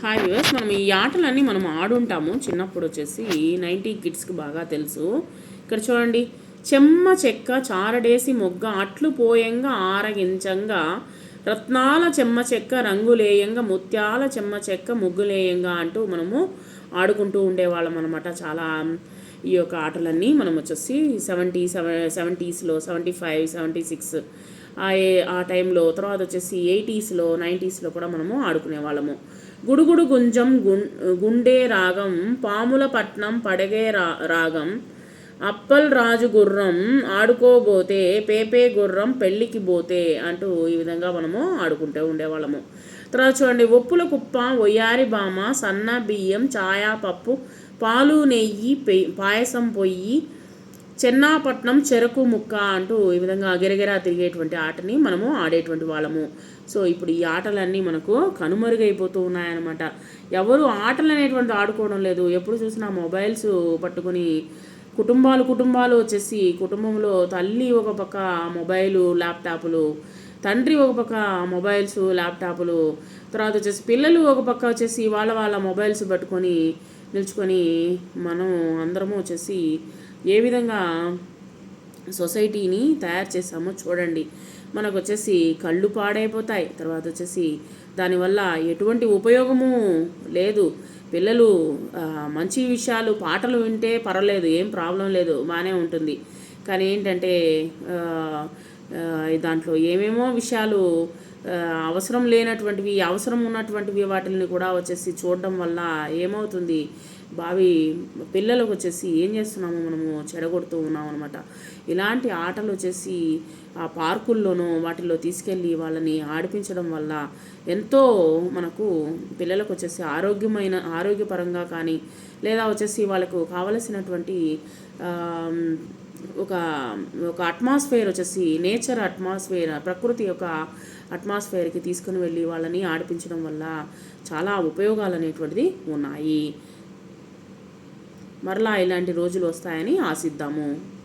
Hi viewers మనం ఈ ఆటలన్నీ మనం ఆడుంటాము చిన్నప్పుడు వచ్చేసి నైంటీ కిడ్స్కి బాగా తెలుసు. ఇక్కడ చూడండి చెమ్మ చెక్క చారడేసి మొగ్గ అట్లు పోయంగా ఆరగించంగా రత్నాల చెమ్మ చెక్క రంగులేయంగా ముత్యాల చెమ్మ చెక్క ముగ్గులేయంగా అంటూ మనము ఆడుకుంటూ ఉండేవాళ్ళం అనమాట చాలా ఈ యొక్క ఆటలన్నీ మనం వచ్చేసి సెవెంటీ సెవెన్ సెవెంటీస్లో సెవెంటీ ఫైవ్ సెవెంటీ సిక్స్ ఆ ఏ- ఆ టైంలో తర్వాత వచ్చేసి ఎయిటీస్లో నైంటీస్లో కూడా మనము ఆడుకునే వాళ్ళము. గుడుగుడు గుంజం గుం గుండే రాగం పాముల పట్నం పడగే రా రాగం అప్పల్ రాజు గుర్రం ఆడుకోబోతే పేపే గుర్రం పెళ్ళికి పోతే అంటూ ఈ విధంగా మనము ఆడుకుంటూ ఉండేవాళ్ళము. తర్వాత చూడండి ఒప్పుల కుప్ప ఒయ్యారి బామ సన్న బియ్యం ఛాయా పప్పు పాలు నెయ్యి పాయసం పొయ్యి చెన్నాపట్నం చెరకు ముక్క అంటూ ఈ విధంగా అగిరగిరా తిరిగేటువంటి ఆటని మనము ఆడేటువంటి వాళ్ళము. సో ఇప్పుడు ఈ ఆటలన్నీ మనకు కనుమరుగైపోతూ ఉన్నాయన్నమాట. ఎవరు ఆటలు అనేటువంటి ఆడుకోవడం లేదు. ఎప్పుడు చూసినా మొబైల్స్ పట్టుకొని కుటుంబాలు కుటుంబాలు వచ్చేసి కుటుంబంలో తల్లి ఒక పక్క మొబైలు ల్యాప్టాప్లు తండ్రి ఒక పక్క మొబైల్స్ ల్యాప్టాప్లు తర్వాత వచ్చేసి పిల్లలు ఒక పక్క వచ్చేసి వాళ్ళ వాళ్ళ మొబైల్స్ పట్టుకొని నిల్చుకొని మనం అందరము వచ్చేసి ఏ విధంగా సొసైటీని తయారు చేసామో చూడండి. మనకు వచ్చేసి కళ్ళు పాడైపోతాయి. తర్వాత వచ్చేసి దానివల్ల ఎటువంటి ఉపయోగము లేదు. పిల్లలు మంచి విషయాలు పాటలు వింటే పర్వాలేదు. ఏం ప్రాబ్లం లేదు. బాగానే ఉంటుంది. కానీ ఏంటంటే దాంట్లో ఏమేమో విషయాలు అవసరం లేనటువంటివి అవసరం ఉన్నటువంటివి వాటిని కూడా వచ్చేసి చూడడం వల్ల ఏమవుతుంది? బావి పిల్లలకు వచ్చేసి ఏం చేస్తున్నామో మనము చెడగొడుతూ ఉన్నాం అనమాట ఇలాంటి ఆటలు వచ్చేసి ఆ పార్కుల్లోనూ వాటిల్లో తీసుకెళ్ళి వాళ్ళని ఆడిపించడం వల్ల ఎంతో మనకు పిల్లలకు వచ్చేసి ఆరోగ్యమైన ఆరోగ్యపరంగా కానీ లేదా వచ్చేసి వాళ్ళకు కావలసినటువంటి ఒక ఒక అట్మాస్ఫియర్ వచ్చేసి నేచర్ అట్మాస్ఫియర్ ప్రకృతి యొక్క అట్మాస్ఫియర్కి తీసుకుని వెళ్ళి వాళ్ళని ఆడిపించడం వల్ల చాలా ఉపయోగాలు అనేటువంటిది ఉన్నాయి. మరలా ఇలాంటి రోజులు వస్తాయని ఆశిద్దాము.